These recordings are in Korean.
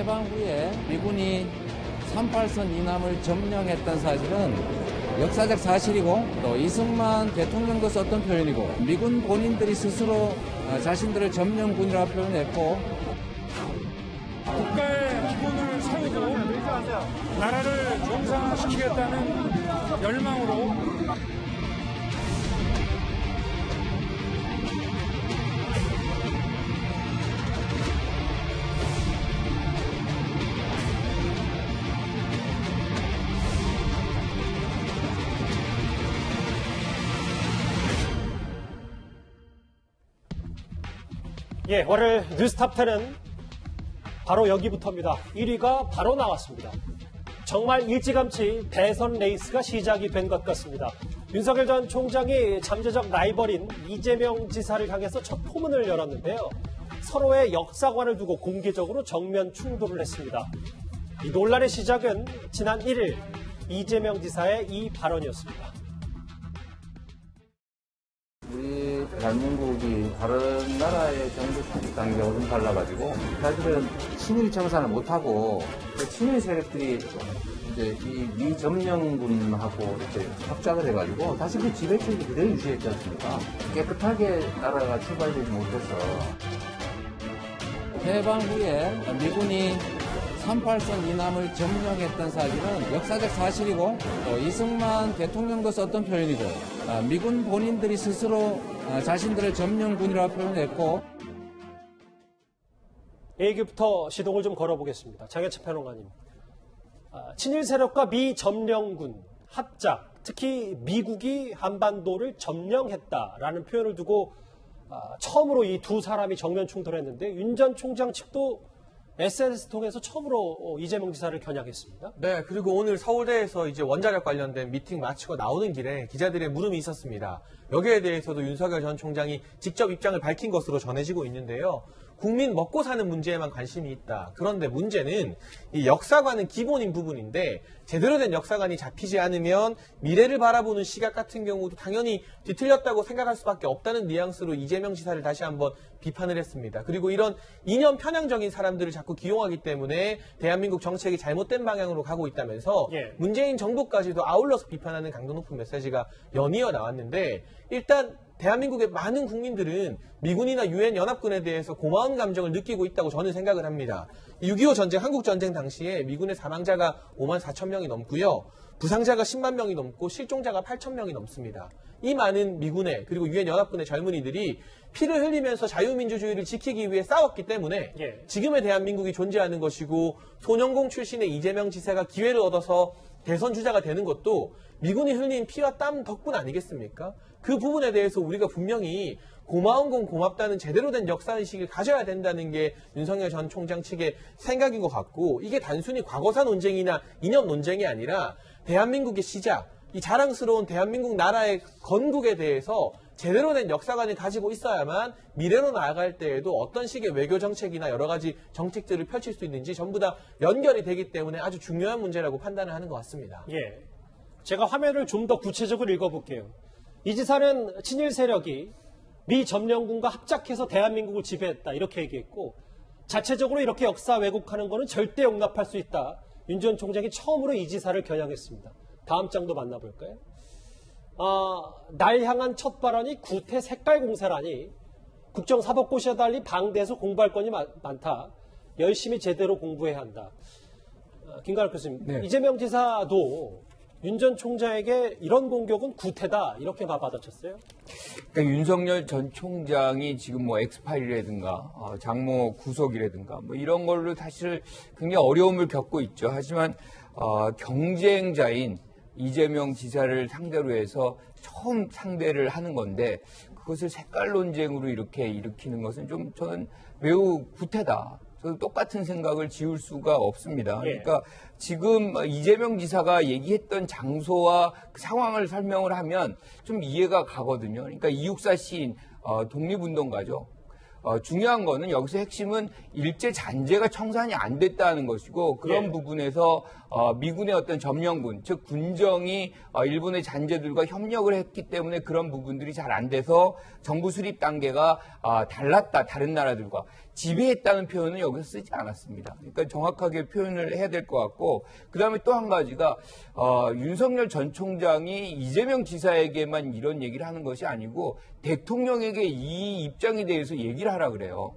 해방 후에 미군이 38선 이남을 점령했던 사실은 역사적 사실이고 또 이승만 대통령도 썼던 표현이고 미군 본인들이 스스로 어, 자신들을 점령군이라고 표현했고 국가의 기본을 세우고 나라를 정상화시키겠다는 열망으로 예, 월요일 뉴스탑 10은 바로 여기부터입니다. 1위가 바로 나왔습니다. 정말 일찌감치 대선 레이스가 시작이 된 것 같습니다. 윤석열 전 총장이 잠재적 라이벌인 이재명 지사를 향해서 첫 포문을 열었는데요. 서로의 역사관을 두고 공개적으로 정면 충돌을 했습니다. 이 논란의 시작은 지난 1일 이재명 지사의 이 발언이었습니다. 대한민국이 다른 나라의 정부 단계하고 좀 달라가지고 사실은 친일 청산을 못하고 그 친일 세력들이 이제 이 미점령군하고 이렇게 합작을 해가지고 다시 그 지배체제 그대로 유지했지 않습니까? 깨끗하게 나라가 출발되지 못해서 해방 후에 미군이 38선 이남을 점령했던 사실은 역사적 사실이고 또 이승만 대통령도 썼던 표현이고 아, 미군 본인들이 스스로 아, 자신들을 점령군이라고 표현했고 얘기부터 시동을 좀 걸어보겠습니다. 장혜철 평론가님. 아, 친일 세력과 미 점령군 합작, 특히 미국이 한반도를 점령했다라는 표현을 두고 아, 처음으로 이 두 사람이 정면 충돌했는데 윤 전 총장 측도 SNS 통해서 처음으로 어, 이재명 지사를 겨냥했습니다. 네, 그리고 오늘 서울대에서 이제 원자력 관련된 미팅 마치고 나오는 길에 기자들의 물음이 있었습니다. 여기에 대해서도 윤석열 전 총장이 직접 입장을 밝힌 것으로 전해지고 있는데요. 국민 먹고 사는 문제에만 관심이 있다. 그런데 문제는 이 역사관은 기본인 부분인데 제대로 된 역사관이 잡히지 않으면 미래를 바라보는 시각 같은 경우도 당연히 뒤틀렸다고 생각할 수밖에 없다는 뉘앙스로 이재명 지사를 다시 한번 비판을 했습니다. 그리고 이런 이념 편향적인 사람들을 자꾸 기용하기 때문에 대한민국 정책이 잘못된 방향으로 가고 있다면서 예. 문재인 정부까지도 아울러서 비판하는 강도 높은 메시지가 연이어 나왔는데 일단 대한민국의 많은 국민들은 미군이나 유엔 연합군에 대해서 고마운 감정을 느끼고 있다고 저는 생각을 합니다. 6.25 전쟁, 한국 전쟁 당시에 미군의 사망자가 5만 4천 명이 넘고요. 부상자가 10만 명이 넘고 실종자가 8천 명이 넘습니다. 이 많은 미군의 그리고 유엔 연합군의 젊은이들이 피를 흘리면서 자유민주주의를 지키기 위해 싸웠기 때문에 예. 지금의 대한민국이 존재하는 것이고 소년공 출신의 이재명 지사가 기회를 얻어서 대선 주자가 되는 것도 미군이 흘린 피와 땀 덕분 아니겠습니까? 그 부분에 대해서 우리가 분명히 고마운 건 고맙다는 제대로 된 역사의식을 가져야 된다는 게 윤석열 전 총장 측의 생각인 것 같고 이게 단순히 과거사 논쟁이나 이념 논쟁이 아니라 대한민국의 시작, 이 자랑스러운 대한민국 나라의 건국에 대해서 제대로 된 역사관을 가지고 있어야만 미래로 나아갈 때에도 어떤 식의 외교 정책이나 여러 가지 정책들을 펼칠 수 있는지 전부 다 연결이 되기 때문에 아주 중요한 문제라고 판단을 하는 것 같습니다. 예. 제가 화면을 좀 더 구체적으로 읽어볼게요. 이 지사는 친일 세력이 미 점령군과 합작해서 대한민국을 지배했다 이렇게 얘기했고 자체적으로 이렇게 역사 왜곡하는 것은 절대 용납할 수 있다. 윤 전 총장이 처음으로 이 지사를 겨냥했습니다. 다음 장도 만나볼까요? 아, 날 향한 첫 발언이 구태 색깔 공사라니 국정사법고시와 달리 방대해서 공부할 건이 마- 많다. 열심히 제대로 공부해야 한다. 아, 김가락 교수님, 네. 이재명 지사도 윤 전 총장에게 이런 공격은 구태다 이렇게 받아쳤어요. 그러니까 윤석열 전 총장이 지금 뭐 엑스파일이라든가 어, 장모 구속이라든가 뭐 이런 걸로 사실 굉장히 어려움을 겪고 있죠. 하지만 어, 경쟁자인 이재명 지사를 상대로 해서 처음 상대를 하는 건데 그것을 색깔 논쟁으로 이렇게 일으키는 것은 좀 저는 매우 구태다. 저는 똑같은 생각을 지울 수가 없습니다. 예. 그러니까 지금 이재명 지사가 얘기했던 장소와 그 상황을 설명을 하면 좀 이해가 가거든요. 그러니까 이육사 시인 어, 독립운동가죠. 어, 중요한 거는 여기서 핵심은 일제 잔재가 청산이 안 됐다는 것이고 그런 예. 부분에서 어, 미군의 어떤 점령군, 즉 군정이 어, 일본의 잔재들과 협력을 했기 때문에 그런 부분들이 잘 안 돼서 정부 수립 단계가 아, 달랐다 다른 나라들과 지배했다는 표현은 여기서 쓰지 않았습니다. 그러니까 정확하게 표현을 해야 될 것 같고 그 다음에 또 한 가지가 어, 윤석열 전 총장이 이재명 지사에게만 이런 얘기를 하는 것이 아니고 대통령에게 이 입장에 대해서 얘기를 하라 그래요.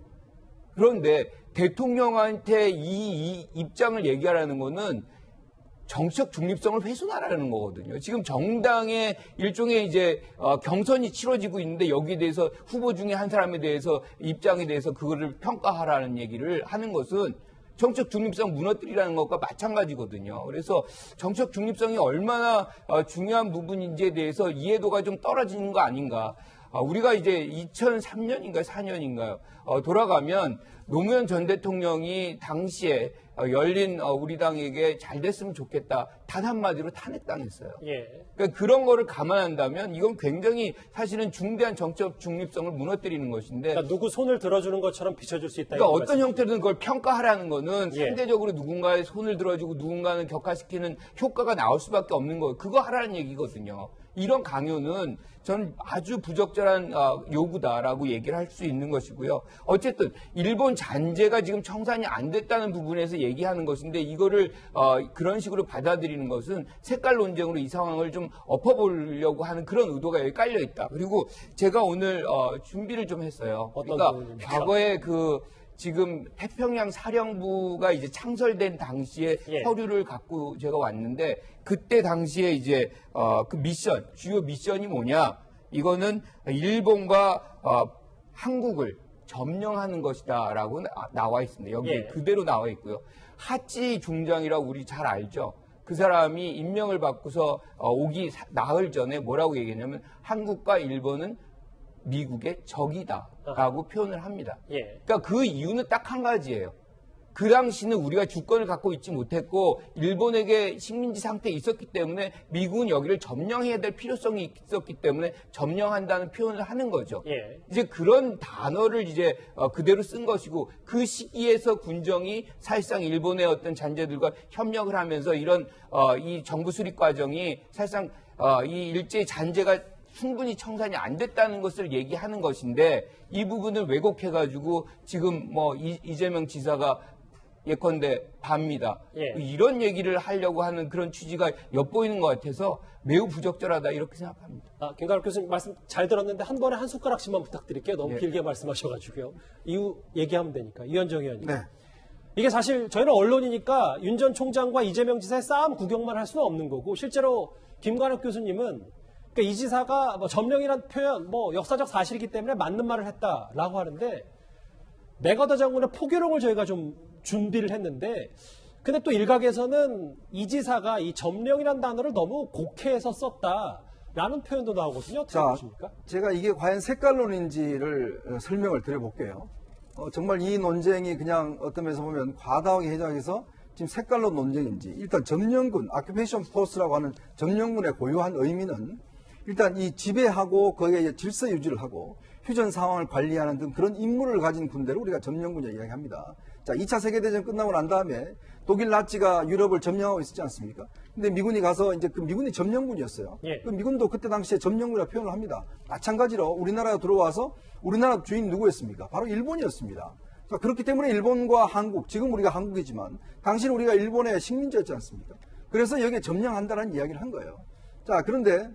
그런데 대통령한테 이, 이 입장을 얘기하라는 거는 정치적 중립성을 훼손하라는 거거든요. 지금 정당의 일종의 이제 어, 경선이 치러지고 있는데 여기에 대해서 후보 중에 한 사람에 대해서 입장에 대해서 그거를 평가하라는 얘기를 하는 것은 정책 중립성 무너뜨리라는 것과 마찬가지거든요. 그래서 정책 중립성이 얼마나 어, 중요한 부분인지에 대해서 이해도가 좀 떨어지는 거 아닌가. 아, 우리가 이제 2003년인가요? 4년인가요? 어, 돌아가면 노무현 전 대통령이 당시에 어, 열린 어, 우리 당에게 잘 됐으면 좋겠다. 단 한마디로 탄핵당했어요. 예. 그러니까 그런 거를 감안한다면 이건 굉장히 사실은 중대한 정적 중립성을 무너뜨리는 것인데 그러니까 누구 손을 들어주는 것처럼 비춰줄 수 있다. 그러니까 어떤 말씀. 형태든 그걸 평가하라는 거는 예. 상대적으로 누군가의 손을 들어주고 누군가는 격화시키는 효과가 나올 수밖에 없는 거예요. 그거 하라는 얘기거든요. 이런 강요는 저는 아주 부적절한 어, 요구다라고 얘기를 할 수 있는 것이고요. 어쨌든 일본 잔재가 지금 청산이 안 됐다는 부분에서 얘기하는 것인데 이거를 어, 그런 식으로 받아들이는 것은 색깔 논쟁으로 이 상황을 좀 엎어보려고 하는 그런 의도가 여기 깔려 있다. 그리고 제가 오늘 어, 준비를 좀 했어요. 그러니까? 과거에 그 지금 태평양 사령부가 이제 창설된 당시에 예. 서류를 갖고 제가 왔는데 그때 당시에 이제 어, 그 미션 주요 미션이 뭐냐 이거는 일본과 어, 한국을 점령하는 것이다라고 나- 나와 있습니다. 여기 예. 그대로 나와 있고요. 하치 중장이라고 우리 잘 알죠. 그 사람이 임명을 받고서 어, 오기 사- 나흘 전에 뭐라고 얘기했냐면 한국과 일본은 미국의 적이다라고 표현을 합니다. 예. 그러니까 그 이유는 딱 한 가지예요. 그 당시는 우리가 주권을 갖고 있지 못했고 일본에게 식민지 상태에 있었기 때문에 미국은 여기를 점령해야 될 필요성이 있었기 때문에 점령한다는 표현을 하는 거죠. 예. 이제 그런 단어를 이제 어, 그대로 쓴 것이고 그 시기에서 군정이 사실상 일본의 어떤 잔재들과 협력을 하면서 이런 어, 이 정부 수립 과정이 사실상 어, 이 일제의 잔재가 충분히 청산이 안 됐다는 것을 얘기하는 것인데 이 부분을 왜곡해가지고 지금 뭐 이, 이재명 지사가 예컨대 밥니다. 예. 이런 얘기를 하려고 하는 그런 취지가 엿보이는 것 같아서 매우 부적절하다 이렇게 생각합니다. 아, 김가루 교수님 말씀 잘 들었는데 한 번에 한 숟가락씩만 부탁드릴게요. 너무 예. 길게 말씀하셔가지고요. 이후 얘기하면 되니까. 이현정 의원님. 네. 이게 사실 저희는 언론이니까 윤 전 총장과 이재명 지사의 싸움 구경만 할 수는 없는 거고 실제로 김관욱 교수님은 그러니까 이 지사가 뭐 점령이란 표현 뭐 역사적 사실이기 때문에 맞는 말을 했다라고 하는데 메가더 장군의 포교령을 저희가 좀 준비를 했는데 근데 또 일각에서는 이 지사가 이 점령이라는 단어를 너무 곡해해서 썼다라는 표현도 나오거든요. 어떻게 자, 보십니까? 제가 이게 과연 색깔론인지를 어, 설명을 드려볼게요. 어, 정말 이 논쟁이 그냥 어떤 면에서 보면 과다하게 해석해서 지금 색깔론 논쟁인지 일단 점령군, 아큐페이션 포스라고 하는 점령군의 고유한 의미는 일단 이 지배하고 거기에 질서 유지를 하고 휴전 상황을 관리하는 등 그런 임무를 가진 군대를 우리가 점령군이라고 이야기합니다. 자, 2차 세계대전 끝나고 난 다음에 독일 나치가 유럽을 점령하고 있었지 않습니까? 근데 미군이 가서 이제 그 미군이 점령군이었어요. 예. 그 미군도 그때 당시에 점령군이라고 표현을 합니다. 마찬가지로 우리나라가 들어와서 우리나라 주인 누구였습니까? 바로 일본이었습니다. 자, 그렇기 때문에 일본과 한국, 지금 우리가 한국이지만 당시는 우리가 일본의 식민지였지 않습니까? 그래서 여기에 점령한다는 이야기를 한 거예요. 자, 그런데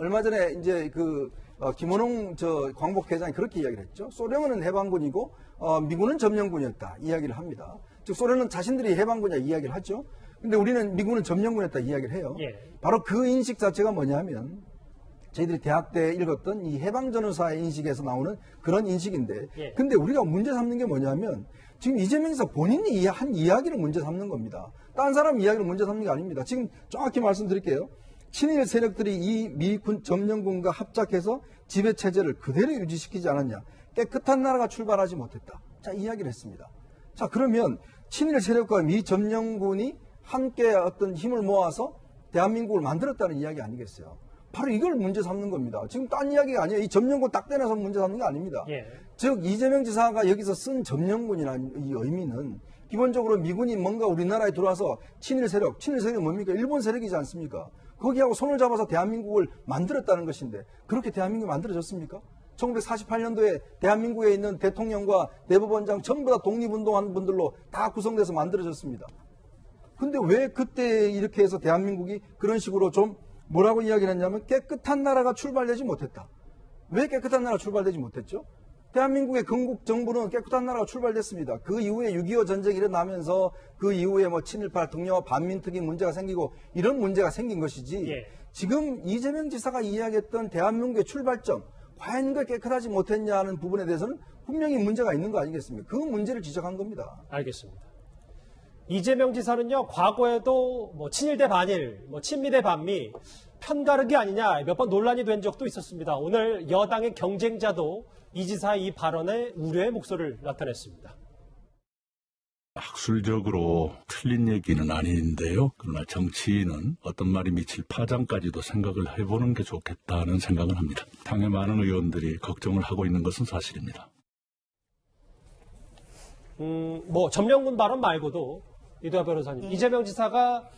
얼마 전에 이제 그 어, 김원홍 저 광복 회장이 그렇게 이야기를 했죠. 소련은 해방군이고 어, 미군은 점령군이었다 이야기를 합니다. 즉 소련은 자신들이 해방군이야 이야기를 하죠. 근데 우리는 미군은 점령군이었다 이야기를 해요. 예. 바로 그 인식 자체가 뭐냐면 저희들이 대학 때 읽었던 이 해방전후사의 인식에서 나오는 그런 인식인데 예. 근데 우리가 문제 삼는 게 뭐냐면 지금 이재명 지사 본인이 이- 한 이야기를 문제 삼는 겁니다. 딴 사람 이야기를 문제 삼는 게 아닙니다. 지금 정확히 말씀드릴게요. 친일 세력들이 이 미군 점령군과 합작해서 지배 체제를 그대로 유지시키지 않았냐. 깨끗한 나라가 출발하지 못했다. 자, 이야기를 했습니다. 자, 그러면 친일 세력과 미 점령군이 함께 어떤 힘을 모아서 대한민국을 만들었다는 이야기 아니겠어요? 바로 이걸 문제 삼는 겁니다. 지금 딴 이야기가 아니에요. 이 점령군 딱 떼내서 문제 삼는 게 아닙니다. 예. 즉 이재명 지사가 여기서 쓴 점령군이라는 이 의미는 기본적으로 미군이 뭔가 우리나라에 들어와서 친일 세력, 친일 세력이 뭡니까? 일본 세력이지 않습니까? 거기하고 손을 잡아서 대한민국을 만들었다는 것인데 그렇게 대한민국이 만들어졌습니까? 1948년도에 대한민국에 있는 대통령과 대법원장 전부 다 독립운동한 분들로 다 구성돼서 만들어졌습니다. 근데 왜 그때 이렇게 해서 대한민국이 그런 식으로 좀 뭐라고 이야기를 했냐면 깨끗한 나라가 출발되지 못했다. 왜 깨끗한 나라 출발되지 못했죠? 대한민국의 건국 정부는 깨끗한 나라가 출발됐습니다. 그 이후에 6.25 전쟁이 일어나면서 그 이후에 뭐 친일파 등려와 반민특위 문제가 생기고 이런 문제가 생긴 것이지 예. 지금 이재명 지사가 이야기했던 대한민국의 출발점 과연 그 깨끗하지 못했냐는 부분에 대해서는 분명히 문제가 있는 거 아니겠습니까? 그 문제를 지적한 겁니다. 알겠습니다. 이재명 지사는요, 과거에도 뭐 친일 대 반일, 뭐 친미 대 반미, 편가르기 아니냐 몇 번 논란이 된 적도 있었습니다. 오늘 여당의 경쟁자도 이 지사의 이 발언에 우려의 목소리를 나타냈습니다. 학술적으로 틀린 얘기는 아닌데요. 그러나 정치인은 어떤 말이 미칠 파장까지도 생각을 해보는 게 좋겠다는 생각을 합니다. 당의 많은 의원들이 걱정을 하고 있는 것은 사실입니다. 음, 뭐 점령군 발언 말고도 이도하 변호사님, 이재명 지사가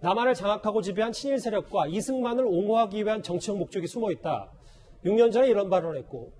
남한을 장악하고 지배한 친일 세력과 이승만을 옹호하기 위한 정치적 목적이 숨어 있다. 6년 전에 이런 발언을 했고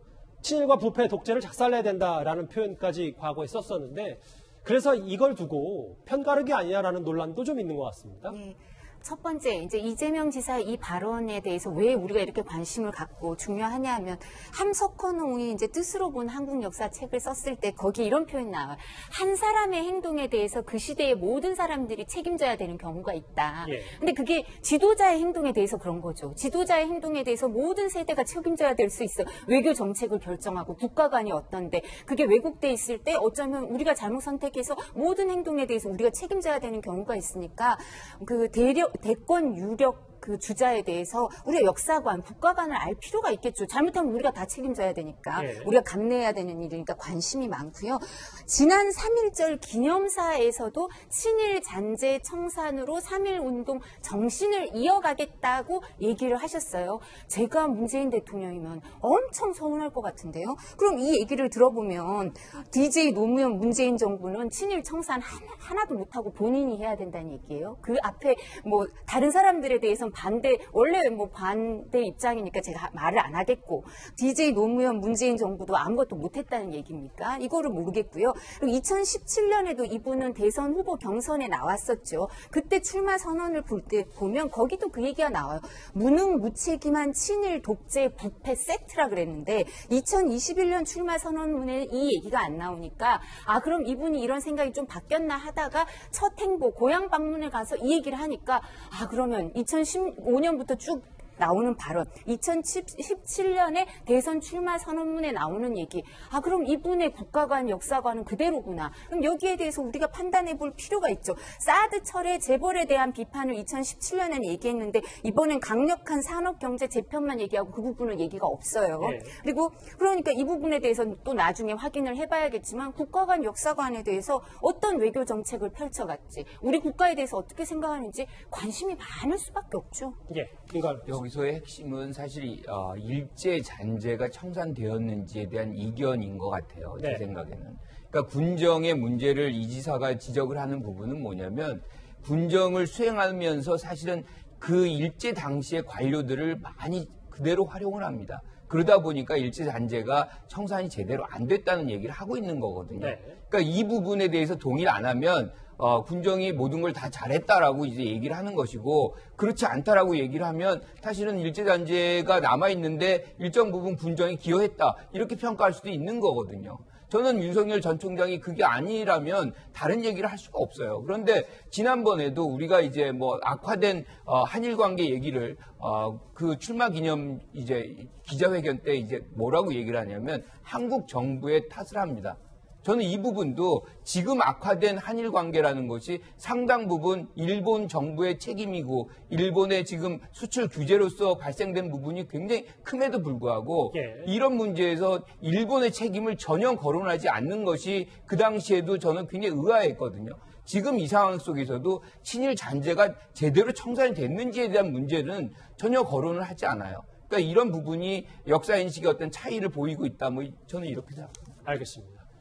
친일과 부패 독재를 작살내야 된다라는 표현까지 과거에 썼었는데 그래서 이걸 두고 편가르기 아니냐라는 논란도 좀 있는 것 같습니다. 네. 첫 번째, 이제 이재명 지사의 이 발언에 대해서 왜 우리가 이렇게 관심을 갖고 중요하냐 하면 함석헌웅이 이제 뜻으로 본 한국 역사 책을 썼을 때 거기 이런 표현이 나와요. 한 사람의 행동에 대해서 그 시대의 모든 사람들이 책임져야 되는 경우가 있다. 예. 근데 그게 지도자의 행동에 대해서 그런 거죠. 지도자의 행동에 대해서 모든 세대가 책임져야 될 수 있어. 외교 정책을 결정하고 국가관이 어떤데 그게 왜곡돼 있을 때 어쩌면 우리가 잘못 선택해서 모든 행동에 대해서 우리가 책임져야 되는 경우가 있으니까 그 대력, 대권 유력 그 주자에 대해서 우리가 역사관, 국가관을 알 필요가 있겠죠. 잘못하면 우리가 다 책임져야 되니까 예. 우리가 감내해야 되는 일이니까 관심이 많고요. 지난 3.1절 기념사에서도 친일 잔재 청산으로 3.1 운동 정신을 이어가겠다고 얘기를 하셨어요. 제가 문재인 대통령이면 엄청 서운할 것 같은데요. 그럼 이 얘기를 들어보면 DJ 노무현 문재인 정부는 친일 청산 하나, 하나도 못하고 본인이 해야 된다는 얘기예요. 그 앞에 뭐 다른 사람들에 대해서 는 반대, 원래 뭐 반대 입장이니까 제가 말을 안 하겠고 DJ 노무현 문재인 정부도 아무것도 못했다는 얘기입니까? 이거를 모르겠고요. 그리고 2017년에도 이분은 대선 후보 경선에 나왔었죠. 그때 출마 선언을 볼 때 보면 거기도 그 얘기가 나와요. 무능 무책임한 친일 독재 부패 세트라 그랬는데 2021년 출마 선언문에 이 얘기가 안 나오니까 아 그럼 이분이 이런 생각이 좀 바뀌었나 하다가 첫 행보 고향 방문을 가서 이 얘기를 하니까 아 그러면 2015년부터 쭉 나오는 발언, 2017년에 대선 출마 선언문에 나오는 얘기, 아, 그럼 이분의 국가관, 역사관은 그대로구나. 그럼 여기에 대해서 우리가 판단해 볼 필요가 있죠. 사드 철의 재벌에 대한 비판을 2017년에는 얘기했는데, 이번엔 강력한 산업 경제 재편만 얘기하고 그 부분은 얘기가 없어요. 예. 그리고 그러니까 이 부분에 대해서는 또 나중에 확인을 해봐야겠지만, 국가관, 역사관에 대해서 어떤 외교 정책을 펼쳐갔지, 우리 국가에 대해서 어떻게 생각하는지 관심이 많을 수밖에 없죠. 예, 이걸 여기 서의 핵심은 사실 어, 일제 잔재가 청산되었는지에 대한 이견인 것 같아요. 제 네. 생각에는. 그러니까 군정의 문제를 이 지사가 지적을 하는 부분은 뭐냐면 군정을 수행하면서 사실은 그 일제 당시의 관료들을 많이 그대로 활용을 합니다. 그러다 보니까 일제 잔재가 청산이 제대로 안 됐다는 얘기를 하고 있는 거거든요. 네. 그러니까 이 부분에 대해서 동의를 안 하면 어, 군정이 모든 걸 다 잘했다라고 이제 얘기를 하는 것이고 그렇지 않다라고 얘기를 하면 사실은 일제 잔재가 남아 있는데 일정 부분 군정이 기여했다 이렇게 평가할 수도 있는 거거든요. 저는 윤석열 전 총장이 그게 아니라면 다른 얘기를 할 수가 없어요. 그런데 지난번에도 우리가 이제 뭐 악화된 어, 한일 관계 얘기를 어, 그 출마 기념 이제 기자회견 때 이제 뭐라고 얘기를 하냐면 한국 정부의 탓을 합니다. 저는 이 부분도 지금 악화된 한일 관계라는 것이 상당 부분 일본 정부의 책임이고 일본의 지금 수출 규제로서 발생된 부분이 굉장히 큼에도 불구하고 예. 이런 문제에서 일본의 책임을 전혀 거론하지 않는 것이 그 당시에도 저는 굉장히 의아했거든요. 지금 이 상황 속에서도 친일 잔재가 제대로 청산이 됐는지에 대한 문제는 전혀 거론을 하지 않아요. 그러니까 이런 부분이 역사 인식의 어떤 차이를 보이고 있다. 뭐 저는 이렇게 생각합니다. 알겠습니다.